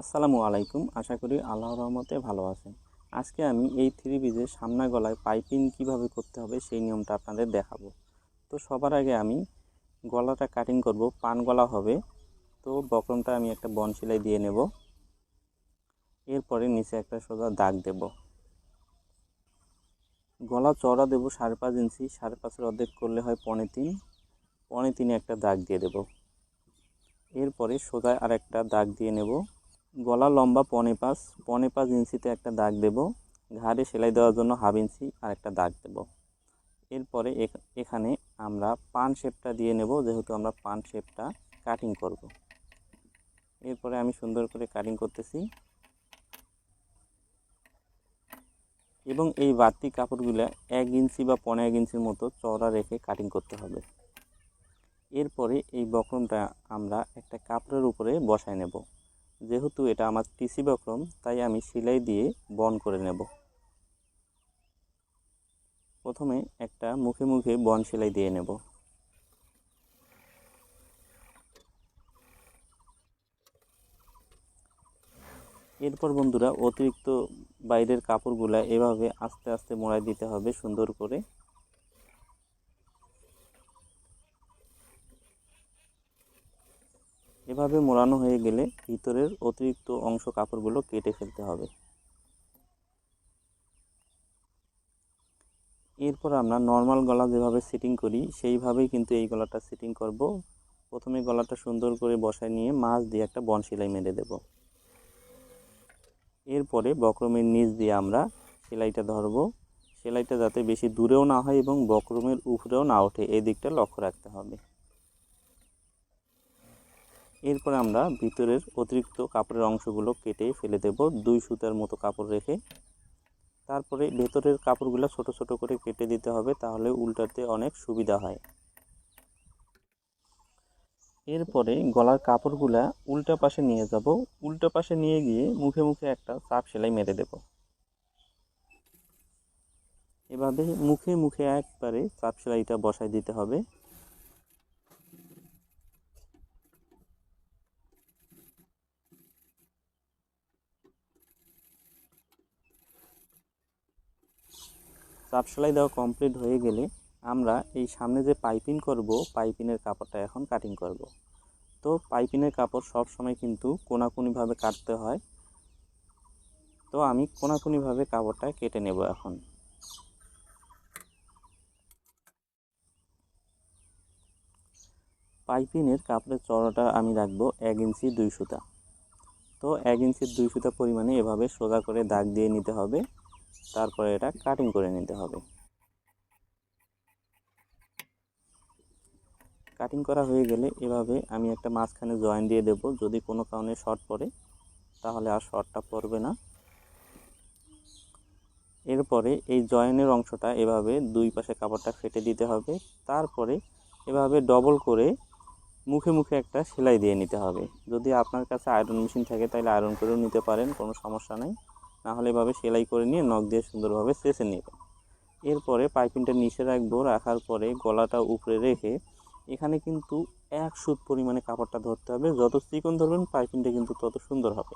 আসসালামু আলাইকুম। আশা করি আল্লাহ রহমতে ভালো আছেন। আজকে আমি এই থ্রি পিসের সামনা গলায় পাইপিং কীভাবে করতে হবে সেই নিয়মটা আপনাদের দেখাবো। তো সবার আগে আমি গলাটা কাটিং করব, পান গলা হবে। তো বক্রমটা আমি একটা বন সেলাই দিয়ে নেব। এরপরে নিচে একটা সোজা দাগ দেব। গলা চড়া দেব সাড়ে পাঁচ ইঞ্চি, সাড়ে পাঁচের অর্ধেক করলে হয় পনে তিন। পনে তিনে একটা দাগ দিয়ে দেব। এরপরে সোজায় আর একটা দাগ দিয়ে নেব। গলা লম্বা পনে পাঁচ পনে পাঁচ ইঞ্চিতে একটা দাগ দেব। ঘাড়ে সেলাই দেওয়ার জন্য হাফ ইঞ্চি আর একটা দাগ দেব। এরপরে এখানে আমরা পান শেপটা দিয়ে নেব, যেহেতু আমরা পান শেপটা কাটিং করব। এরপরে আমি সুন্দর করে কাটিং করতেছি। এবং এই বাড়তি কাপড়গুলো এক ইঞ্চি বা পনেরো এক ইঞ্চির মতো চওড়া রেখে কাটিং করতে হবে। এরপরে এই বক্রমটা আমরা একটা কাপড়ের উপরে বসায় নেব। যেহেতু এটা আমার টিসি বক্রম তাই আমি সেলাই দিয়ে বন করে নেব। প্রথমে একটা মুখে মুখে বন সেলাই দিয়ে নেব। এরপর বন্ধুরা অতিরিক্ত বাইরের কাপড়গুলা এভাবে আস্তে আস্তে মোড়াই দিতে হবে সুন্দর করে। এভাবে মোড়ানো হয়ে গেলে ভিতরের অতিরিক্ত অংশ কাপড়গুলো কেটে ফেলতে হবে। এরপর আমরা নর্মাল গলা যেভাবে সেটিং করি, সেইভাবেই কিন্তু এই গলাটা সেটিং করব। প্রথমে গলাটা সুন্দর করে বসায় নিয়ে মাছ দিয়ে একটা বন সেলাই মেরে দেব। এরপরে বক্রমের নিচ দিয়ে আমরা সেলাইটা ধরবো। সেলাইটা যাতে বেশি দূরেও না হয় এবং বক্রমের উপরেও না ওঠে, এই দিকটা লক্ষ্য রাখতে হবে। এরপর আমরা ভিতরের অতিরিক্ত কাপড়ের অংশগুলো কেটে ফেলে দেব দুই সুতার মতো কাপড় রেখে। তারপরে ভেতরের কাপড়গুলো ছোট ছোট করে কেটে দিতে হবে, তাহলে উল্টাতে অনেক সুবিধা হয়। এরপরে গলার কাপড়গুলা উল্টা পাশে নিয়ে যাব। উল্টা পাশে নিয়ে গিয়ে মুখে মুখে একটা চাপ সেলাই মেরে দেব। এভাবে মুখে মুখে একবারে চাপ সেলাইটা বসাই দিতে হবে। চাপ সেলাই দেওয়া কমপ্লিট হয়ে গেলে আমরা এই সামনে যে পাইপিং করব, পাইপিনের কাপড়টা এখন কাটিং করব। তো পাইপিনের কাপড় সব সময় কিন্তু কোনাকুনিভাবে কাটতে হয়। তো আমি কোনাকুনিভাবে কাপড়টা কেটে নেব এখন। পাইপিনের কাপড়ের চড়াটা আমি রাখব এক ইঞ্চি দুই সুতা। তো এক ইঞ্চি দুই সুতা পরিমাণে এভাবে সোজা করে দাগ দিয়ে নিতে হবে। তারপরে এটা কাটিং করে নিতে হবে। কাটিং করা হয়ে গেলে এভাবে আমি একটা মাঝখানে জয়েন দিয়ে দেব। যদি কোনো কারণে শর্ট পড়ে, তাহলে আর শর্টটা পড়বে না। এরপরে এই জয়েনের অংশটা এভাবে দুই পাশে কাপড়টা ফেটে দিতে হবে। তারপরে এভাবে ডবল করে মুখে মুখে একটা সেলাই দিয়ে নিতে হবে। যদি আপনার কাছে আয়রন মেশিন থাকে, তাহলে আয়রন করেও নিতে পারেন, কোনো সমস্যা নেই। নাহলে এভাবে সেলাই করে নিয়ে নখ দিয়ে সুন্দরভাবে চেঁচে নেবেন এরপরে পাইপিংটা নিচে রাখব, রাখার পরে গলাটা উপরে রেখে এখানে কিন্তু এক সুত পরিমাণে কাপড়টা ধরতে হবে। যত চিকন ধরবেন পাইপিংটা কিন্তু তত সুন্দর হবে।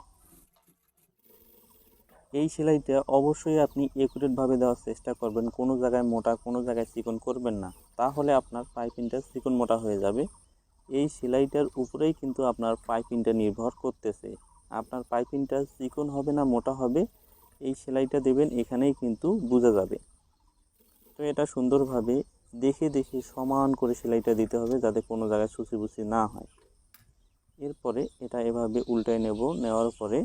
এই সেলাইটা অবশ্যই আপনি একুরেটভাবে দেওয়ার চেষ্টা করবেন। কোনো জায়গায় মোটা, কোনো জায়গায় চিকন করবেন না। তাহলে আপনার পাইপিংটা চিকন মোটা হয়ে যাবে। এই সেলাইটার উপরেই কিন্তু আপনার পাইপিংটা নির্ভর করতেছে। আপনার পাইপিংটা চিকন হবে না মোটা হবে, এই সেলাইটা দেবেন, এখানেই কিন্তু বোঝা যাবে। তো এটা সুন্দরভাবে দেখে দেখে সমান করে সেলাইটা দিতে হবে যাতে কোনো জায়গায় সুচি বুচি না হয়। এরপরে এটা এভাবে উল্টায় নেব, নেওয়ার পরে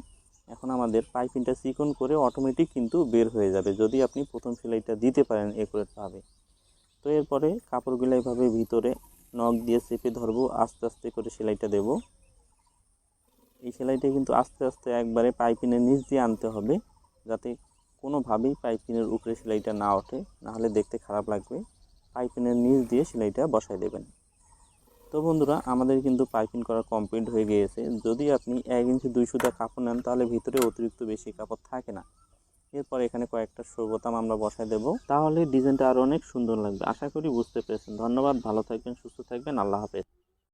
এখন আমাদের পাইপিংটা চিকন করে অটোমেটিক কিন্তু বের হয়ে যাবে, যদি আপনি প্রথম সেলাইটা দিতে পারেন একুরেটভাবে। তো এরপরে কাপড়গুলো এভাবে ভিতরে নখ দিয়ে চেপে ধরবো, আস্তে আস্তে করে সেলাইটা দেব। এই সেলাইটা কিন্তু আস্তে আস্তে একবারে পাইপিনের নিচ দিয়ে আনতে হবে, যাতে কোনোভাবেই পাইপিনের উপরে সেলাইটা না ওঠে নাহলে দেখতে খারাপ লাগবে। পাইপিনের নিচ দিয়ে সেলাইটা বসায় দেবেন। তো বন্ধুরা, আমাদের কিন্তু পাইপিং করা কমপ্লিট হয়ে গিয়েছে। যদি আপনি এক ইঞ্চি দুই সুতা কাপড় নেন, তাহলে ভিতরে অতিরিক্ত বেশি কাপড় থাকে না। এরপর এখানে কয়েকটা বোতাম আমরা বসায় দেব। তাহলে ডিজাইনটা আরও অনেক সুন্দর লাগবে। আশা করি বুঝতে পেরেছেন। ধন্যবাদ, ভালো থাকবেন, সুস্থ থাকবেন। আল্লাহ হাফেজ।